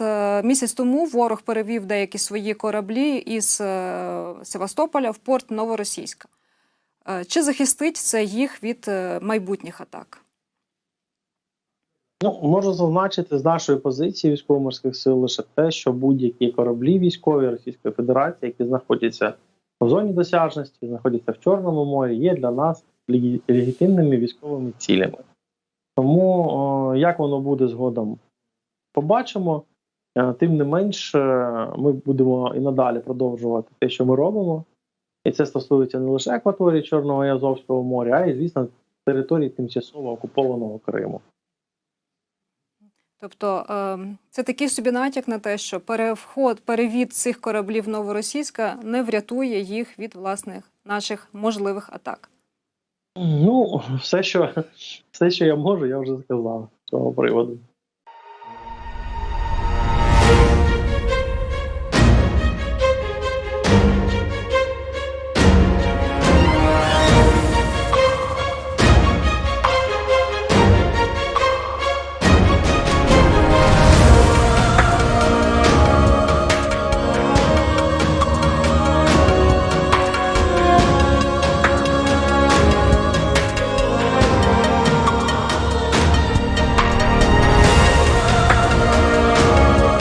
е, місяць тому ворог перевів деякі свої кораблі із е, Севастополя в порт Новоросійська. Е, Чи захистить це їх від майбутніх атак? Ну, можу зазначити з нашої позиції військово-морських сил лише те, що будь-які кораблі військові Російської Федерації, які знаходяться в зоні досяжності, знаходяться в Чорному морі, є для нас легітимними військовими цілями. Тому о, як воно буде згодом, побачимо. Е, Тим не менш, е, ми будемо і надалі продовжувати те, що ми робимо. І це стосується не лише акваторії Чорного і Азовського моря, а й, звісно, території тимчасово окупованого Криму. Тобто е, це такий собі натяк на те, що перевход, перевід цих кораблів Новоросійська не врятує їх від власних наших можливих атак. Ну, все, що, все, що я можу, я вже сказав з цього приводу.